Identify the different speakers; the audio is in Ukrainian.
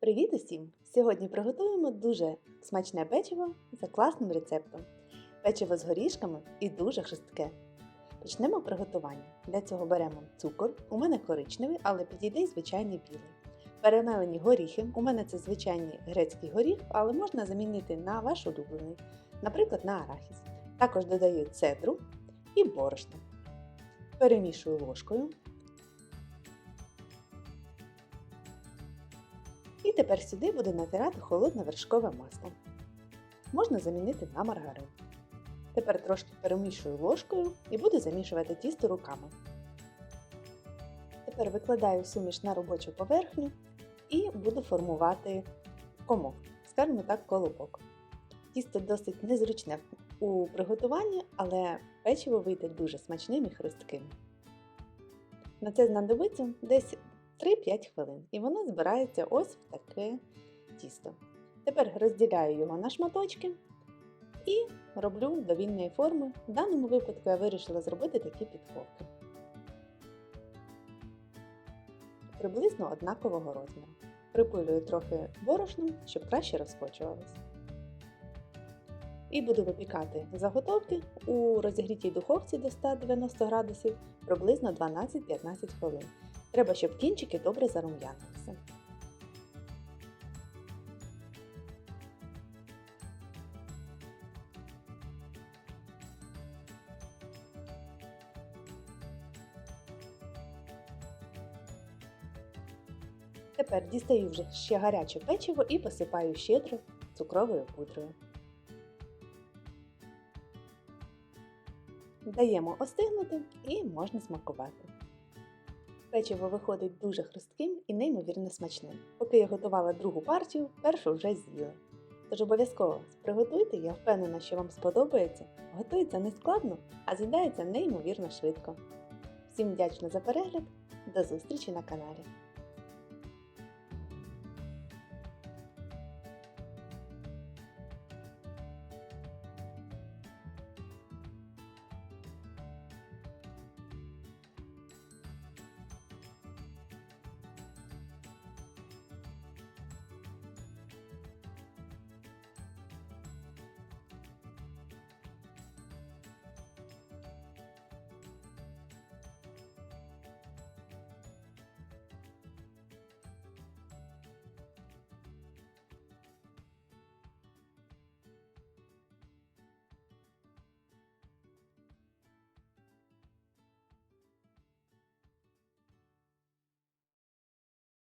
Speaker 1: Привіт усім! Сьогодні приготуємо дуже смачне печиво за класним рецептом. Печиво з горішками і дуже хрустке. Почнемо приготування. Для цього беремо цукор, у мене коричневий, але підійде й звичайний білий. Перемелені горіхи, у мене це звичайний грецький горіх, але можна замінити на ваш улюблений, наприклад, на арахіс. Також додаю цедру і борошно. Перемішую ложкою. І тепер сюди буду натирати холодне вершкове масло. Можна замінити на маргарин. Тепер трошки перемішую ложкою і буду замішувати тісто руками. Тепер викладаю суміш на робочу поверхню і буду формувати комок, скажімо так, колобок. Тісто досить незручне у приготуванні, але печиво вийде дуже смачним і хрустким. На це знадобиться десь 3-5 хвилин, і воно збирається ось в таке тісто. Тепер розділяю його на шматочки і роблю до вільної форми. В даному випадку я вирішила зробити такі підковки. Приблизно однакового розміру. Припилюю трохи борошном, щоб краще розкочувалось. І буду випікати заготовки у розігрітій духовці до 190 градусів приблизно 12-15 хвилин. Треба, щоб кінчики добре зарум'янилися. Тепер дістаю вже ще гаряче печиво і посипаю щедро цукровою пудрою. Даємо остигнути і можна смакувати. Печиво виходить дуже хрустким і неймовірно смачним. Поки я готувала другу партію, першу вже з'їла. Тож обов'язково приготуйте, я впевнена, що вам сподобається. Готується не складно, а з'їдається неймовірно швидко. Всім вдячна за перегляд, до зустрічі на каналі!